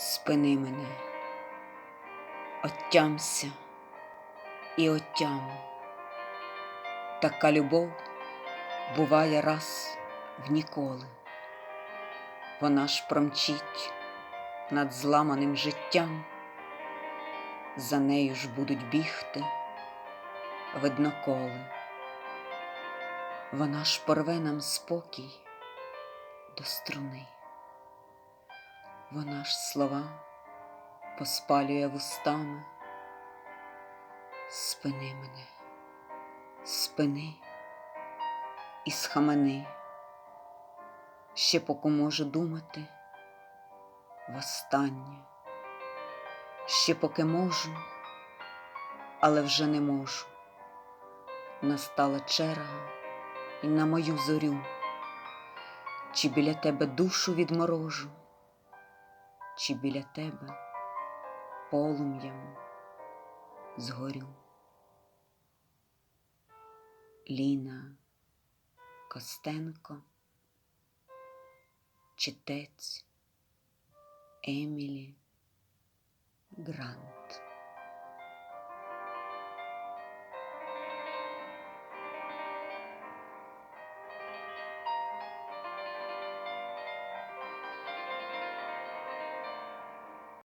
Спини мене, оттямся і оттям. Така любов буває раз в ніколи. Вона ж промчить над зламаним життям, за нею ж будуть бігти видноколи. Вона ж порве нам спокій до струни. Вона ж слова поспалює вустами. Спини мене, спини і схамани, ще поки можу думати востаннє, ще поки можу, але вже не можу. Настала черга і на мою зорю, чи біля тебе душу відморожу чи біля тебе полум'ям згорю. Ліна Костенко, читець Емілі Грант.